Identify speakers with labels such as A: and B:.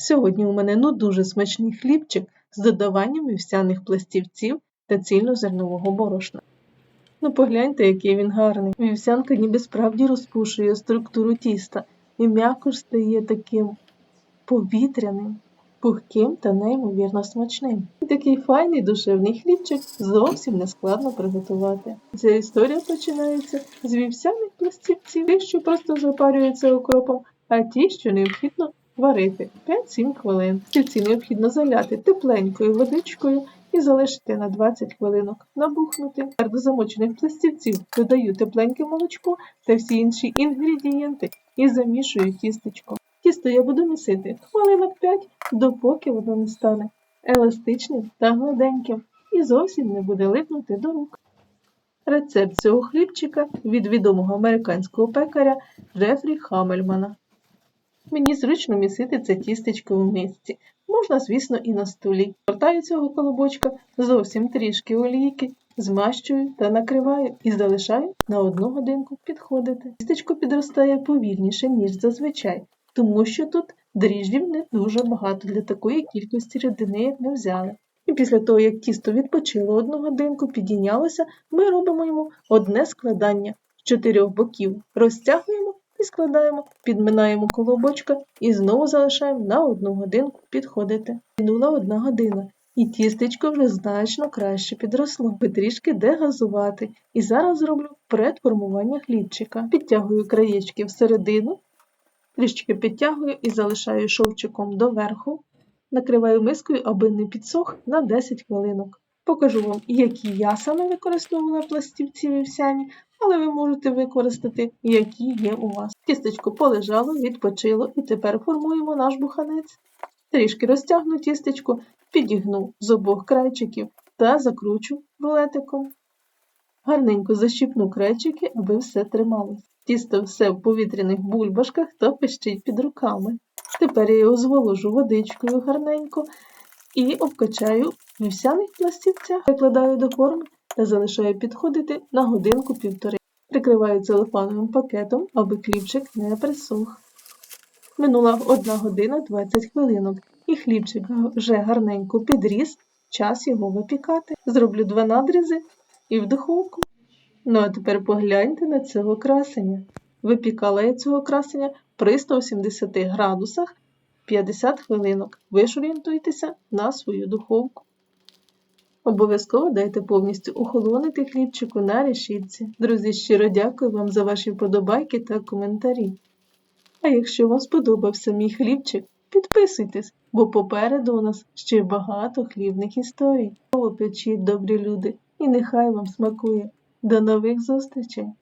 A: Сьогодні у мене ну дуже смачний хлібчик з додаванням вівсяних пластівців та цільнозернового борошна. Ну погляньте, який він гарний. Вівсянка ніби справді розпушує структуру тіста і м'яко стає таким повітряним, пухким та неймовірно смачним. І такий файний душевний хлібчик зовсім не складно приготувати. Ця історія починається з вівсяних пластівців, тих, що просто запарюються окропом, а ті, що необхідно варити 5-7 хвилин. Стільці необхідно заляти тепленькою водичкою і залишити на 20 хвилинок набухнути. До замочених пластівців додаю тепленьке молочко та всі інші інгредієнти і замішую тістечко. Тісто я буду місити хвилинок 5, допоки воно не стане еластичним та гладеньким і зовсім не буде липнути до рук. Рецепт цього хлібчика від відомого американського пекаря Джефрі Хамельмана. Мені зручно місити це тістечко в мисці. Можна, звісно, і на столі. Вертаю цього колобочка зовсім трішки олійки, змащую та накриваю і залишаю на одну годинку підходити. Тістечко підростає повільніше, ніж зазвичай, тому що тут дріжджів не дуже багато для такої кількості рідини, як ми взяли. І після того, як тісто відпочило одну годинку, підійнялося, ми робимо йому одне складання з чотирьох боків, розтягуємо і складаємо, підминаємо колобочка і знову залишаємо на одну годинку підходити. Минула одна година, і тістечко вже значно краще підросло, би трішки дегазувати. І зараз зроблю предформування хлібчика. Підтягую краєчки всередину, трішки підтягую і залишаю шовчиком доверху. Накриваю мискою, аби не підсох на 10 хвилинок. Покажу вам, які я саме використовувала пластівці вівсяні, але ви можете використати, які є у вас. Тістечко полежало, відпочило і тепер формуємо наш буханець. Трішки розтягну тістечко, підігну з обох крайчиків та закручу рулетиком. Гарненько защіпну крайчики, аби все трималось. Тісто все в повітряних бульбашках та пищить під руками. Тепер я його зволожу водичкою гарненько і обкачаю в вівсяних пластівцях, викладаю до форми та залишаю підходити на годинку-півтори. Прикриваю целофановим пакетом, аби хлібчик не присох. Минула 1 година 20 хвилинок, і хлібчик вже гарненько підріс, час його випікати. Зроблю два надрізи і в духовку. Ну а тепер погляньте на цього красення. Випікала я цього красення при 180 градусах 50 хвилинок. Ви ж орієнтуйтеся на свою духовку. Обов'язково дайте повністю охолонити хлібчику на решітці. Друзі, щиро дякую вам за ваші вподобайки та коментарі. А якщо вам сподобався мій хлібчик, підписуйтесь, бо попереду у нас ще багато хлібних історій. Печіть, добрі люди, і нехай вам смакує. До нових зустрічей!